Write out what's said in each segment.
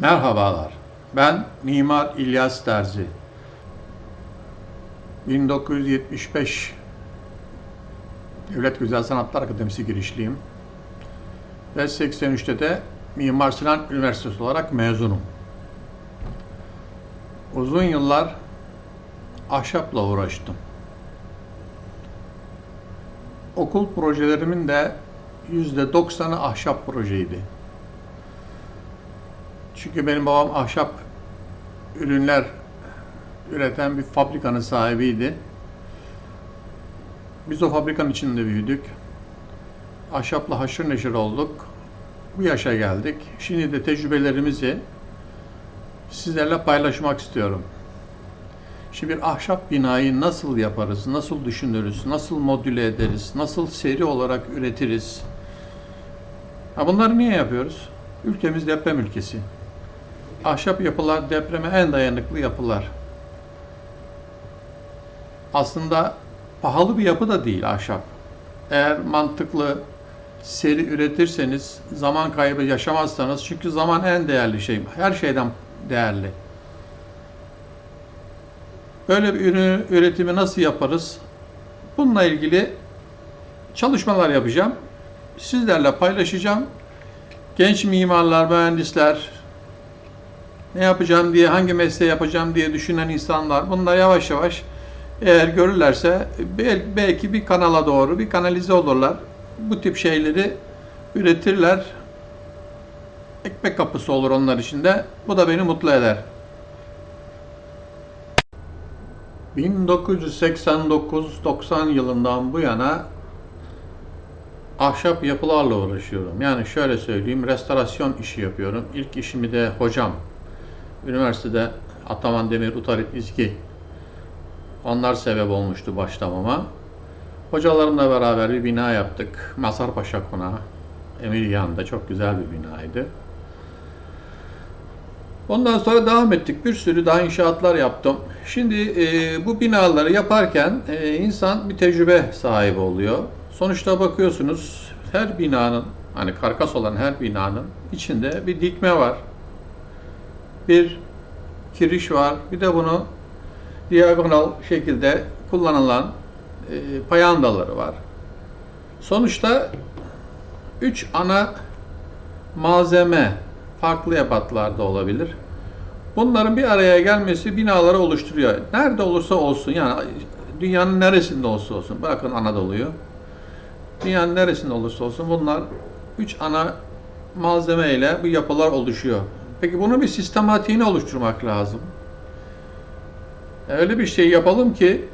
Merhabalar. Ben Mimar İlyas Terzi. 1975 Devlet Güzel Sanatlar Akademisi girişliyim. Ve 83'te de Mimar Sinan Üniversitesi olarak mezunum. Uzun yıllar ahşapla uğraştım. Okul projelerimin de %90'ı ahşap projeydi. Çünkü benim babam ahşap ürünler üreten bir fabrikanın sahibiydi. Biz o fabrikanın içinde büyüdük. Ahşapla haşır neşir olduk. Bu yaşa geldik. Şimdi de tecrübelerimizi sizlerle paylaşmak istiyorum. Şimdi bir ahşap binayı nasıl yaparız, nasıl düşünürüz, nasıl modüle ederiz, nasıl seri olarak üretiriz? Ha bunları niye yapıyoruz? Ülkemiz deprem ülkesi. Ahşap yapılar depreme en dayanıklı yapılar. Aslında pahalı bir yapı da değil ahşap. Eğer mantıklı seri üretirseniz, zaman kaybı yaşamazsanız çünkü zaman en değerli şey. Her şeyden değerli. Böyle bir ürün üretimi nasıl yaparız? Bununla ilgili çalışmalar yapacağım. Sizlerle paylaşacağım. Genç mimarlar, mühendisler, ne yapacağım diye, hangi mesleği yapacağım diye düşünen insanlar bunlar yavaş yavaş eğer görürlerse bel- belki bir kanala doğru bir kanalize olurlar. Bu tip şeyleri üretirler. Ekmek kapısı olur onlar için de. Bu da beni mutlu eder. 1989-90 yılından bu yana ahşap yapılarla uğraşıyorum. Yani şöyle söyleyeyim, restorasyon işi yapıyorum. İlk işimi de hocam, üniversitede Ataman Demir, Utarit İzgi, onlar sebep olmuştu başlamama. Hocalarımla beraber bir bina yaptık. Masarpaşa Konağı, Emirgan'da çok güzel bir binaydı. Ondan sonra devam ettik. Bir sürü daha inşaatlar yaptım. Şimdi e, bu binaları yaparken e, insan bir tecrübe sahibi oluyor. Sonuçta bakıyorsunuz her binanın, hani karkas olan her binanın içinde bir dikme var. Bir kiriş var. Bir de bunu diagonal şekilde kullanılan e, payandaları var. Sonuçta üç ana malzeme farklı ebatlarda olabilir. Bunların bir araya gelmesi binaları oluşturuyor. Nerede olursa olsun yani dünyanın neresinde olursa olsun bırakın Anadolu'yu. Dünyanın neresinde olursa olsun bunlar üç ana malzeme ile bu yapılar oluşuyor. Peki bunu bir sistematiğini oluşturmak lazım. Öyle bir şey yapalım ki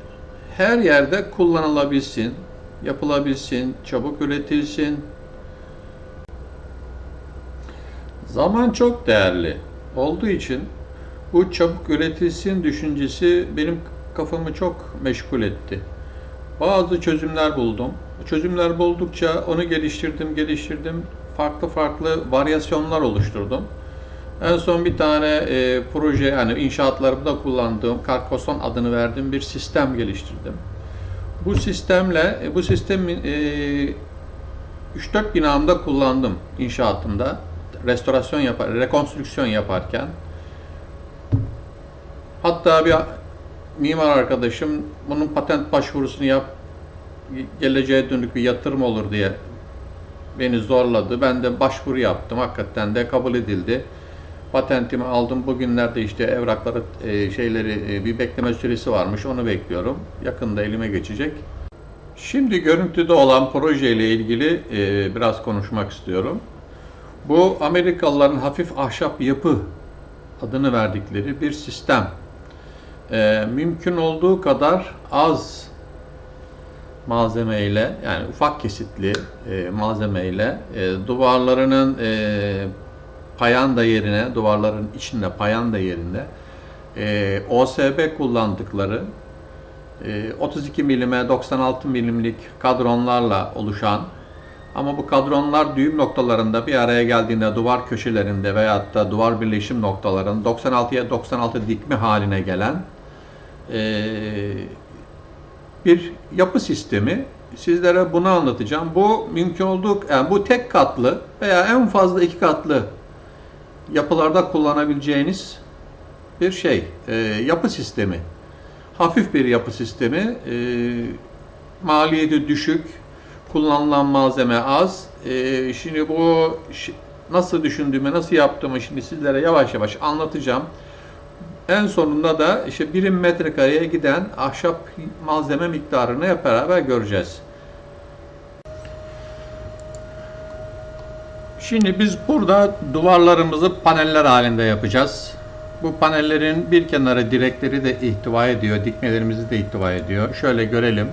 her yerde kullanılabilsin, yapılabilsin, çabuk üretilsin, Zaman çok değerli olduğu için bu çabuk üretilsin düşüncesi benim kafamı çok meşgul etti. Bazı çözümler buldum. Bu çözümler buldukça onu geliştirdim, geliştirdim. Farklı farklı varyasyonlar oluşturdum. En son bir tane e, proje, yani inşaatlarımda kullandığım, Karkoson adını verdiğim bir sistem geliştirdim. Bu sistemle, e, bu sistemi e, 3-4 binamda kullandım inşaatımda restorasyon yapar, rekonstrüksiyon yaparken hatta bir mimar arkadaşım bunun patent başvurusunu yap geleceğe dönük bir yatırım olur diye beni zorladı. Ben de başvuru yaptım. Hakikaten de kabul edildi. Patentimi aldım. Bugünlerde işte evrakları e, şeyleri e, bir bekleme süresi varmış. Onu bekliyorum. Yakında elime geçecek. Şimdi görüntüde olan proje ile ilgili e, biraz konuşmak istiyorum. Bu Amerikalıların hafif ahşap yapı adını verdikleri bir sistem. Ee, mümkün olduğu kadar az malzemeyle yani ufak kesitli e, malzemeyle e, duvarlarının e, payanda yerine duvarların içinde payanda yerinde e, OSB kullandıkları e, 32 milime 96 milimlik kadronlarla oluşan ama bu kadronlar düğüm noktalarında bir araya geldiğinde duvar köşelerinde veyahut da duvar birleşim noktalarının 96'ya 96 dikme haline gelen eee, bir yapı sistemi. Sizlere bunu anlatacağım. Bu mümkün olduğu, yani bu tek katlı veya en fazla iki katlı yapılarda kullanabileceğiniz bir şey. E, yapı sistemi. Hafif bir yapı sistemi. E, maliyeti düşük. Kullanılan malzeme az. E, şimdi bu nasıl düşündüğümü, nasıl yaptığımı şimdi sizlere yavaş yavaş anlatacağım. En sonunda da işte birim metrekareye giden ahşap malzeme miktarını hep beraber göreceğiz. Şimdi biz burada duvarlarımızı paneller halinde yapacağız. Bu panellerin bir kenarı direkleri de ihtiva ediyor, dikmelerimizi de ihtiva ediyor. Şöyle görelim.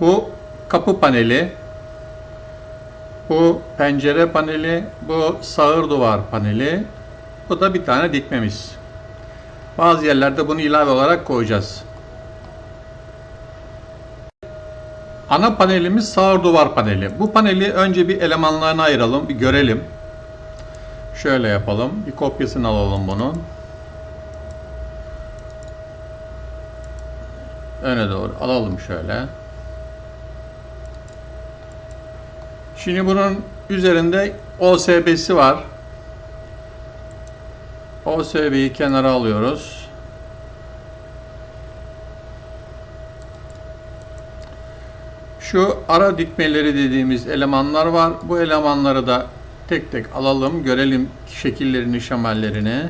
Bu kapı paneli, bu pencere paneli, bu sağır duvar paneli, bu da bir tane dikmemiz. Bazı yerlerde bunu ilave olarak koyacağız. Ana panelimiz sağır duvar paneli. Bu paneli önce bir elemanlarına ayıralım, bir görelim. Şöyle yapalım. Bir kopyasını alalım bunun. Öne doğru alalım şöyle. Şimdi bunun üzerinde OSB'si var. OSB'yi kenara alıyoruz. Şu ara dikmeleri dediğimiz elemanlar var. Bu elemanları da tek tek alalım, görelim şekillerini, şemallerini.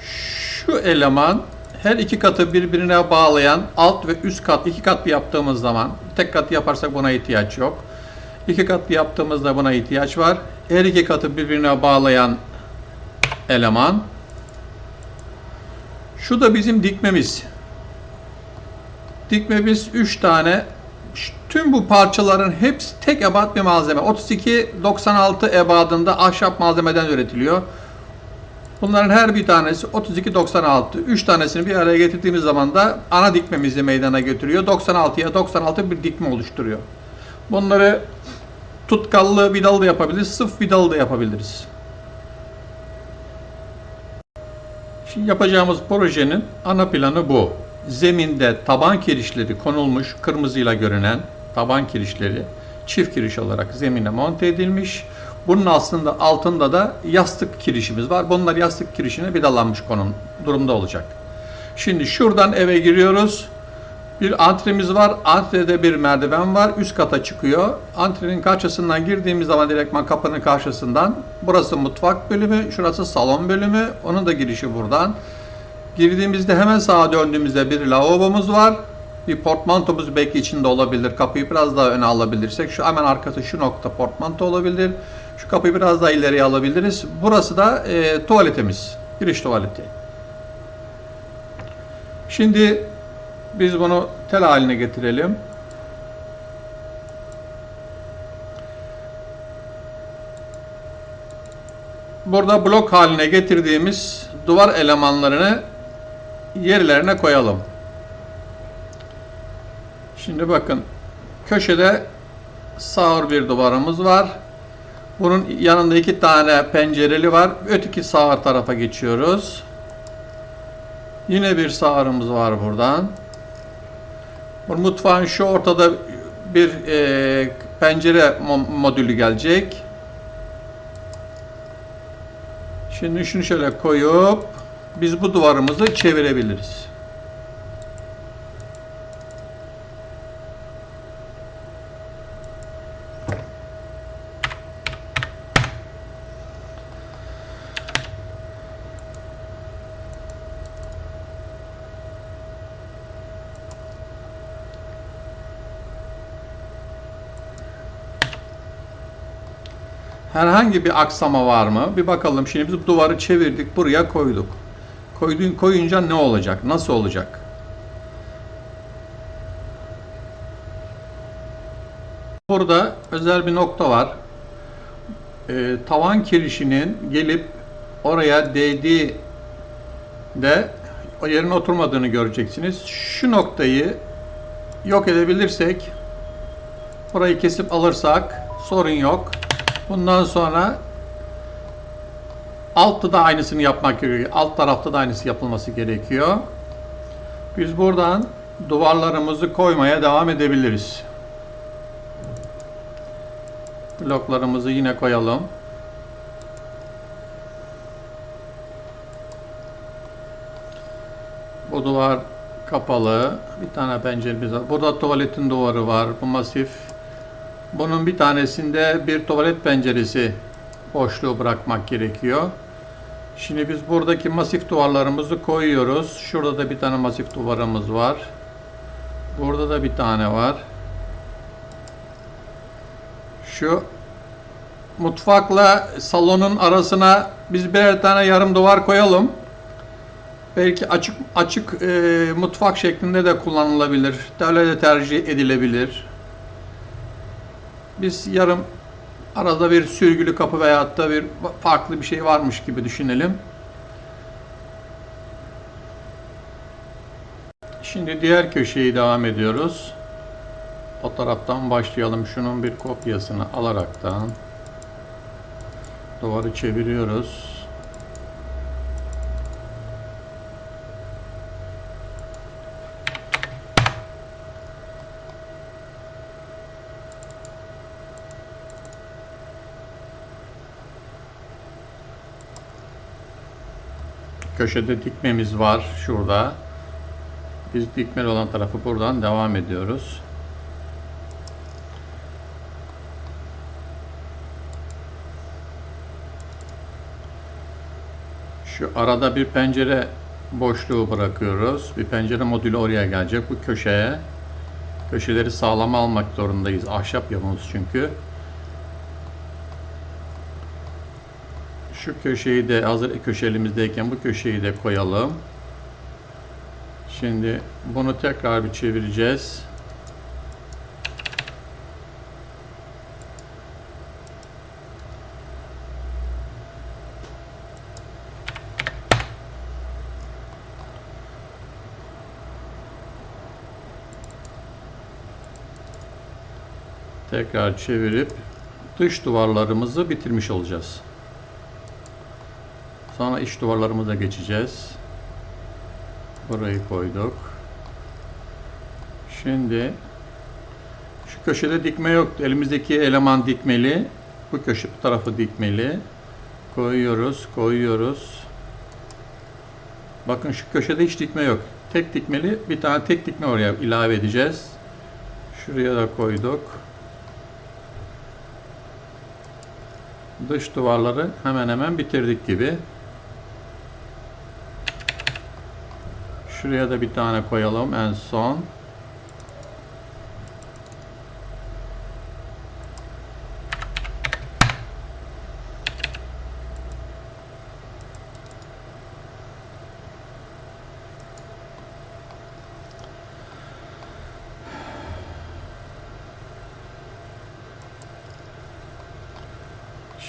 Şu eleman her iki katı birbirine bağlayan alt ve üst kat iki katlı yaptığımız zaman tek katlı yaparsak buna ihtiyaç yok. İki katlı yaptığımızda buna ihtiyaç var. Her iki katı birbirine bağlayan eleman. Şu da bizim dikmemiz. Dikmemiz 3 tane. Tüm bu parçaların hepsi tek ebat bir malzeme. 32-96 ebadında ahşap malzemeden üretiliyor. Bunların her bir tanesi 32-96. 3 tanesini bir araya getirdiğimiz zaman da ana dikmemizi meydana götürüyor. 96'ya 96 bir dikme oluşturuyor. Bunları tutkallı vidalı da yapabiliriz, sıf vidalı da yapabiliriz. Şimdi yapacağımız projenin ana planı bu. Zeminde taban kirişleri konulmuş, kırmızıyla görünen taban kirişleri çift kiriş olarak zemine monte edilmiş. Bunun aslında altında da yastık kirişimiz var. Bunlar yastık kirişine vidalanmış konum durumda olacak. Şimdi şuradan eve giriyoruz. Bir antremiz var. Antrede bir merdiven var. Üst kata çıkıyor. Antrenin karşısından girdiğimiz zaman direktman kapının karşısından. Burası mutfak bölümü. Şurası salon bölümü. Onun da girişi buradan. Girdiğimizde hemen sağa döndüğümüzde bir lavabomuz var. Bir portmantomuz belki içinde olabilir. Kapıyı biraz daha öne alabilirsek. Şu hemen arkası şu nokta portmanto olabilir. Şu kapıyı biraz daha ileriye alabiliriz. Burası da e, tuvaletimiz. Giriş tuvaleti. Şimdi biz bunu tel haline getirelim. Burada blok haline getirdiğimiz duvar elemanlarını yerlerine koyalım. Şimdi bakın köşede sağır bir duvarımız var. Bunun yanında iki tane pencereli var. Öteki sağır tarafa geçiyoruz. Yine bir sağırımız var buradan. Mutfağın şu ortada bir e, pencere mo- modülü gelecek. Şimdi şunu şöyle koyup biz bu duvarımızı çevirebiliriz. Herhangi bir aksama var mı? Bir bakalım. Şimdi biz duvarı çevirdik, buraya koyduk. Koyduğun koyunca ne olacak? Nasıl olacak? Burada özel bir nokta var. Ee, tavan kirişinin gelip oraya değdiği de o yerin oturmadığını göreceksiniz. Şu noktayı yok edebilirsek burayı kesip alırsak sorun yok. Bundan sonra Altta da aynısını yapmak gerekiyor. Alt tarafta da aynısı yapılması gerekiyor. Biz buradan duvarlarımızı koymaya devam edebiliriz. Bloklarımızı yine koyalım. Bu duvar kapalı. Bir tane penceremiz var. Burada tuvaletin duvarı var. Bu masif. Bunun bir tanesinde bir tuvalet penceresi boşluğu bırakmak gerekiyor. Şimdi biz buradaki masif duvarlarımızı koyuyoruz. Şurada da bir tane masif duvarımız var. Burada da bir tane var. Şu mutfakla salonun arasına biz birer tane yarım duvar koyalım. Belki açık açık e, mutfak şeklinde de kullanılabilir. Öyle de tercih edilebilir. Biz yarım arada bir sürgülü kapı veyahut da bir farklı bir şey varmış gibi düşünelim. Şimdi diğer köşeyi devam ediyoruz. O taraftan başlayalım. Şunun bir kopyasını alaraktan duvarı çeviriyoruz. Köşede dikmemiz var şurada. Biz dikmeli olan tarafı buradan devam ediyoruz. Şu arada bir pencere boşluğu bırakıyoruz. Bir pencere modülü oraya gelecek. Bu köşeye köşeleri sağlam almak zorundayız. Ahşap yapımız çünkü. Şu köşeyi de hazır köşe elimizdeyken bu köşeyi de koyalım. Şimdi bunu tekrar bir çevireceğiz. Tekrar çevirip dış duvarlarımızı bitirmiş olacağız. Sonra iç duvarlarımıza geçeceğiz. Burayı koyduk. Şimdi şu köşede dikme yoktu. Elimizdeki eleman dikmeli. Bu köşe bu tarafı dikmeli. Koyuyoruz, koyuyoruz. Bakın şu köşede hiç dikme yok. Tek dikmeli. Bir tane tek dikme oraya ilave edeceğiz. Şuraya da koyduk. Dış duvarları hemen hemen bitirdik gibi. Şuraya da bir tane koyalım en son.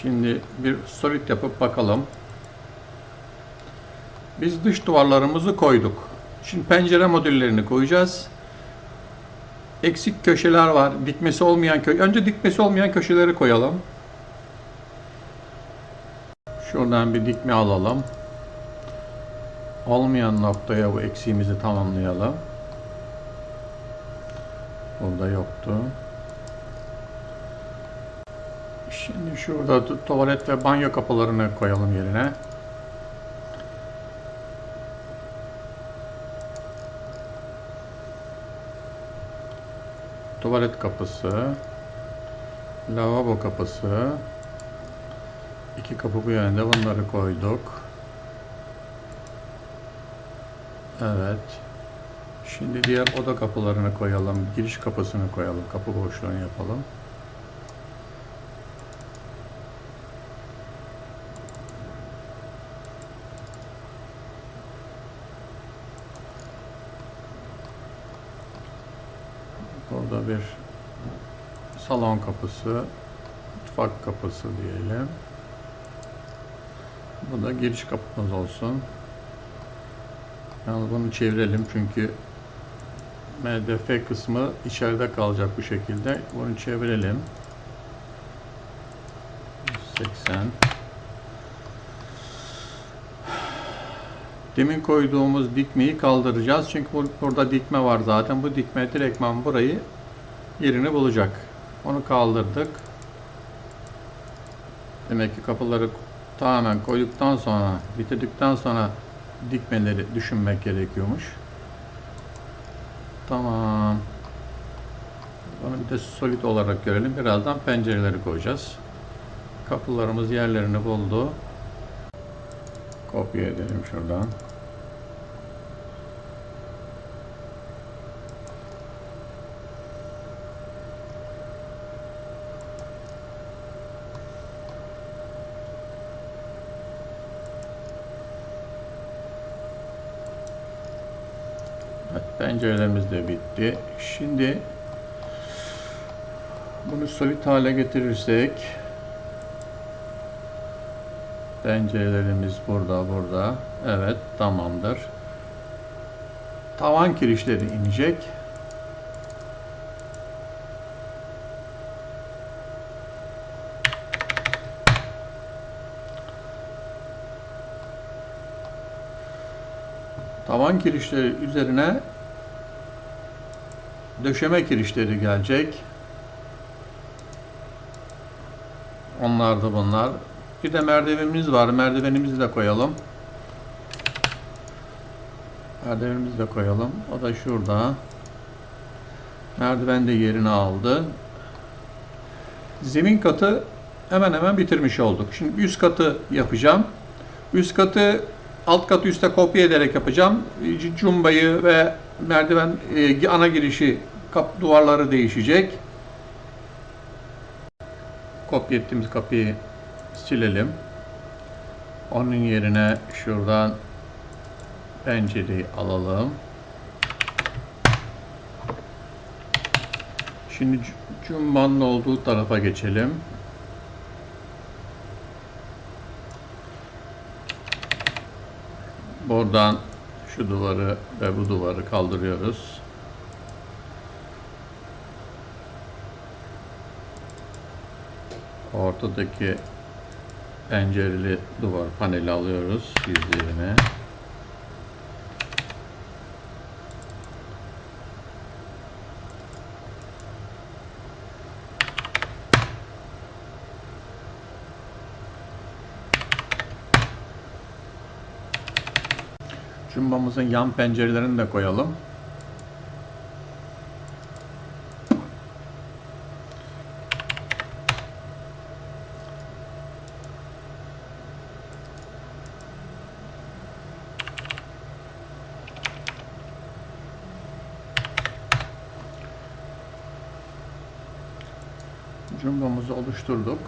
Şimdi bir solid yapıp bakalım. Biz dış duvarlarımızı koyduk. Şimdi pencere modüllerini koyacağız. Eksik köşeler var. Dikmesi olmayan kö önce dikmesi olmayan köşeleri koyalım. Şuradan bir dikme alalım. Olmayan noktaya bu eksiğimizi tamamlayalım. Burada yoktu. Şimdi şurada tuvalet ve banyo kapılarını koyalım yerine. Tuvalet kapısı, lavabo kapısı, iki kapı bu yönde bunları koyduk. Evet. Şimdi diğer oda kapılarını koyalım. Giriş kapısını koyalım. Kapı boşluğunu yapalım. Burada bir salon kapısı, mutfak kapısı diyelim. Bu da giriş kapımız olsun. Yalnız bunu çevirelim çünkü MDF kısmı içeride kalacak bu şekilde. Bunu çevirelim. 80 Demin koyduğumuz dikmeyi kaldıracağız. Çünkü bur- burada dikme var zaten. Bu dikme direktman burayı yerini bulacak. Onu kaldırdık. Demek ki kapıları tamamen koyduktan sonra, bitirdikten sonra dikmeleri düşünmek gerekiyormuş. Tamam. Onu bir de solid olarak görelim. Birazdan pencereleri koyacağız. Kapılarımız yerlerini buldu. Kopya edelim şuradan. Pencerelerimiz de bitti. Şimdi bunu solid hale getirirsek pencerelerimiz burada burada. Evet tamamdır. Tavan kirişleri inecek. Tavan kirişleri üzerine döşeme kirişleri gelecek. Onlar da bunlar. Bir de merdivenimiz var. Merdivenimizi de koyalım. Merdivenimizi de koyalım. O da şurada. Merdiven de yerini aldı. Zemin katı hemen hemen bitirmiş olduk. Şimdi üst katı yapacağım. Üst katı alt katı üste kopya ederek yapacağım. Cumbayı ve merdiven e, ana girişi kap duvarları değişecek. Kopya ettiğimiz kapıyı silelim. Onun yerine şuradan pencereyi alalım. Şimdi cumbanın olduğu tarafa geçelim. Buradan şu duvarı ve bu duvarı kaldırıyoruz. Ortadaki pencereli duvar paneli alıyoruz yüzeyine. Cumbamızın yan pencerelerini de koyalım. Cumbamızı oluşturduk.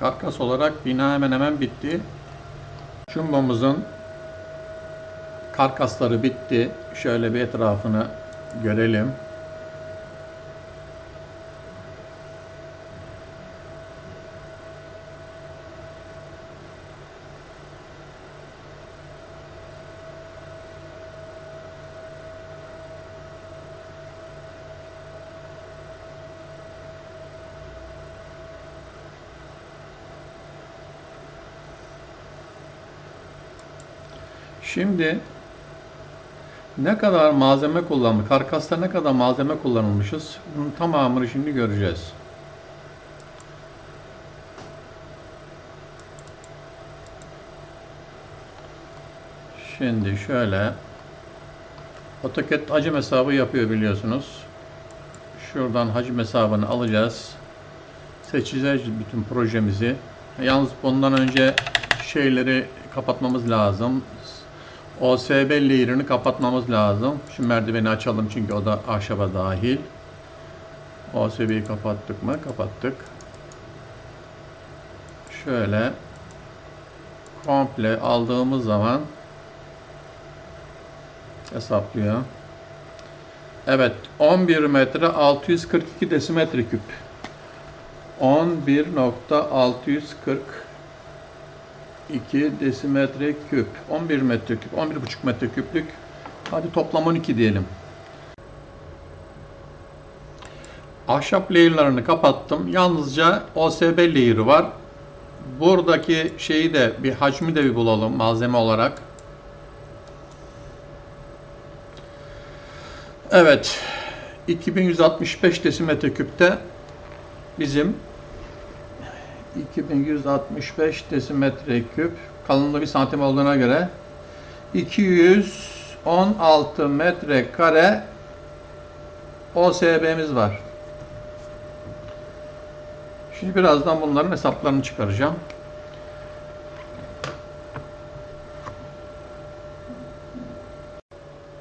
Karkas olarak bina hemen hemen bitti. Cumbamızın karkasları bitti. Şöyle bir etrafını görelim. Şimdi ne kadar malzeme kullanmış, karkasta ne kadar malzeme kullanılmışız, bunun tamamını şimdi göreceğiz. Şimdi şöyle AutoCAD hacim hesabı yapıyor biliyorsunuz. Şuradan hacim hesabını alacağız. Seçeceğiz bütün projemizi. Yalnız bundan önce şeyleri kapatmamız lazım. OSB layer'ını kapatmamız lazım. Şu merdiveni açalım çünkü o da ahşaba dahil. OSB'yi kapattık mı? Kapattık. Şöyle komple aldığımız zaman hesaplıyor. Evet 11 metre 642 desimetre küp. 11.640 2 desimetre küp. 11 metre küp. 11,5 metre küplük. Hadi toplam 12 diyelim. Ahşap layer'larını kapattım. Yalnızca OSB layer'ı var. buradaki şeyi de bir hacmi de bir bulalım malzeme olarak. Evet. 2165 desimetre küpte bizim 2165 desimetre küp kalınlığı bir santim olduğuna göre 216 metre kare OSB'miz var. Şimdi birazdan bunların hesaplarını çıkaracağım.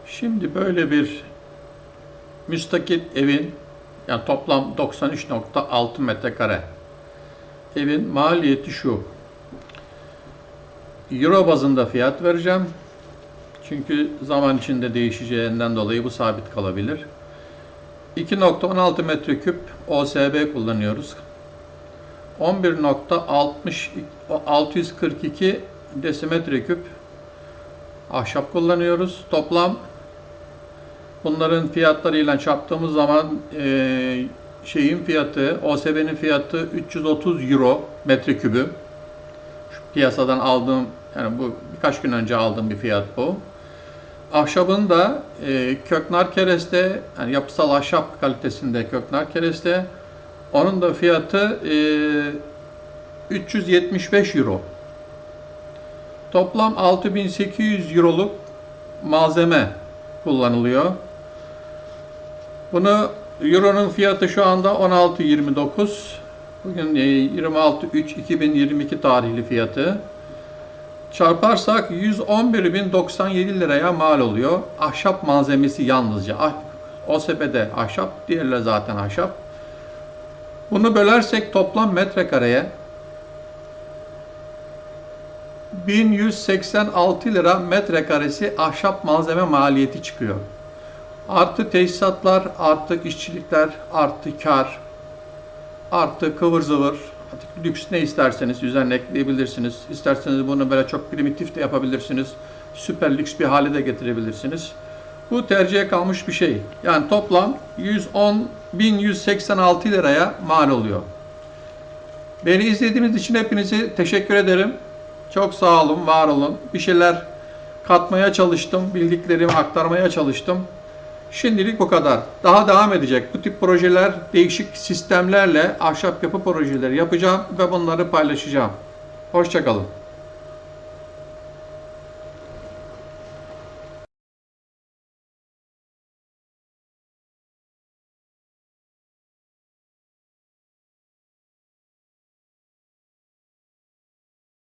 Şimdi böyle bir müstakil evin yani toplam 93.6 metrekare evin maliyeti şu. Euro bazında fiyat vereceğim. Çünkü zaman içinde değişeceğinden dolayı bu sabit kalabilir. 2.16 metreküp OSB kullanıyoruz. 11.60 642 desimetre küp ahşap kullanıyoruz. Toplam bunların fiyatlarıyla çarptığımız zaman şeyin fiyatı, OSB'nin fiyatı 330 euro metrekübü. Şu piyasadan aldığım yani bu birkaç gün önce aldığım bir fiyat bu. Ahşabın da e, köknar kereste, yani yapısal ahşap kalitesinde köknar kereste. Onun da fiyatı e, 375 euro. Toplam 6800 euroluk malzeme kullanılıyor. Bunu Euro'nun fiyatı şu anda 16.29. Bugün 26.3.2022 tarihli fiyatı. Çarparsak 111.097 liraya mal oluyor. Ahşap malzemesi yalnızca. Ah, OSB'de ahşap, diğerler zaten ahşap. Bunu bölersek toplam metrekareye 1186 lira metrekaresi ahşap malzeme maliyeti çıkıyor. Artı tesisatlar, artı işçilikler, artı kar, artı kıvır zıvır, artık lüks ne isterseniz üzerine ekleyebilirsiniz. İsterseniz bunu böyle çok primitif de yapabilirsiniz. Süper lüks bir hale de getirebilirsiniz. Bu tercihe kalmış bir şey. Yani toplam 110 1186 liraya mal oluyor. Beni izlediğiniz için hepinize teşekkür ederim. Çok sağ olun, var olun. Bir şeyler katmaya çalıştım, bildiklerimi aktarmaya çalıştım. Şimdilik bu kadar. Daha devam edecek. Bu tip projeler, değişik sistemlerle ahşap yapı projeleri yapacağım ve bunları paylaşacağım. Hoşçakalın.